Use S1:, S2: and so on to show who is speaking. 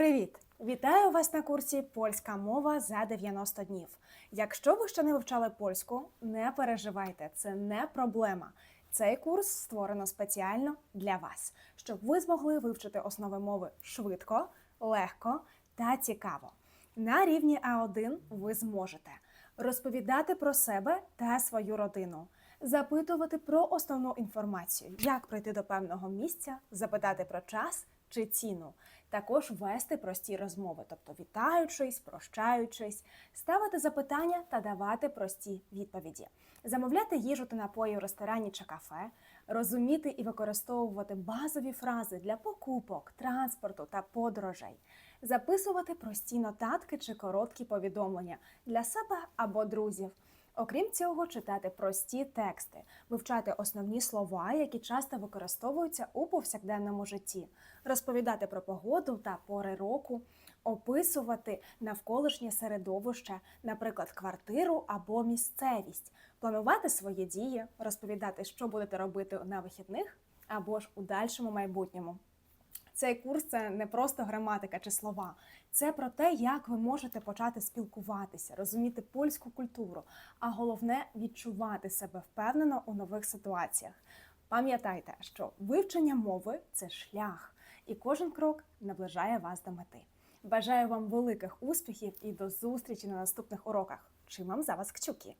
S1: Привіт! Вітаю вас на курсі Польська мова за 90 днів. Якщо ви ще не вивчали польську, не переживайте, це не проблема. Цей курс створено спеціально для вас, щоб ви змогли вивчити основи мови швидко, легко та цікаво. На рівні А1 ви зможете розповідати про себе та свою родину, запитувати про основну інформацію, як прийти до певного місця, запитати про час чи ціну. Також вести прості розмови, тобто вітаючись, прощаючись, ставити запитання та давати прості відповіді, замовляти їжу та напої в ресторані чи кафе, розуміти і використовувати базові фрази для покупок, транспорту та подорожей, записувати прості нотатки чи короткі повідомлення для себе або друзів. Окрім цього, читати прості тексти, вивчати основні слова, які часто використовуються у повсякденному житті, розповідати про погоду та пори року, описувати навколишнє середовище, наприклад, квартиру або місцевість, планувати свої дії, розповідати, що будете робити на вихідних або ж у дальшому майбутньому. Цей курс це не просто граматика чи слова, це про те, як ви можете почати спілкуватися, розуміти польську культуру, а головне відчувати себе впевнено у нових ситуаціях. Пам'ятайте, що вивчення мови це шлях, і кожен крок наближає вас до мети. Бажаю вам великих успіхів і до зустрічі на наступних уроках. Чимам за вас кчуки!